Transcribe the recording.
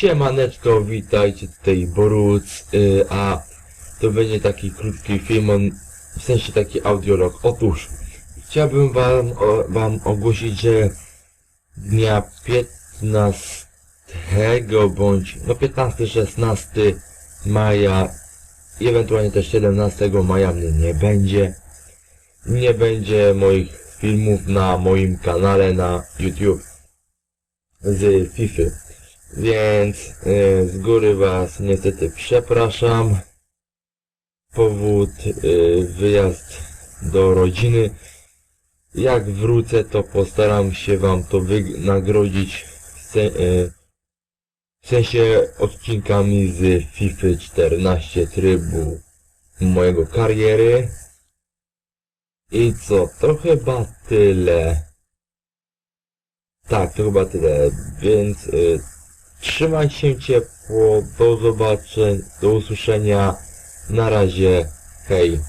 Siemaneczko, witajcie tutaj Boruc, y, a to będzie taki krótki film, on, w sensie taki audiolog. Otóż, chciałbym wam, o, wam ogłosić, że dnia 15 bądź, no 15-16 maja i ewentualnie też 17 maja mnie nie będzie. Nie będzie moich filmów na moim kanale na YouTube z FIFA. Więc y, z góry was niestety przepraszam. Powód y, wyjazd do rodziny. Jak wrócę to postaram się wam to wynagrodzić w, se, y, w sensie odcinkami z FIFA 14 trybu mojego kariery. I co, to chyba tyle. Tak, to chyba tyle, więc y, trzymaj się ciepło, do zobaczenia, do usłyszenia, na razie, hej.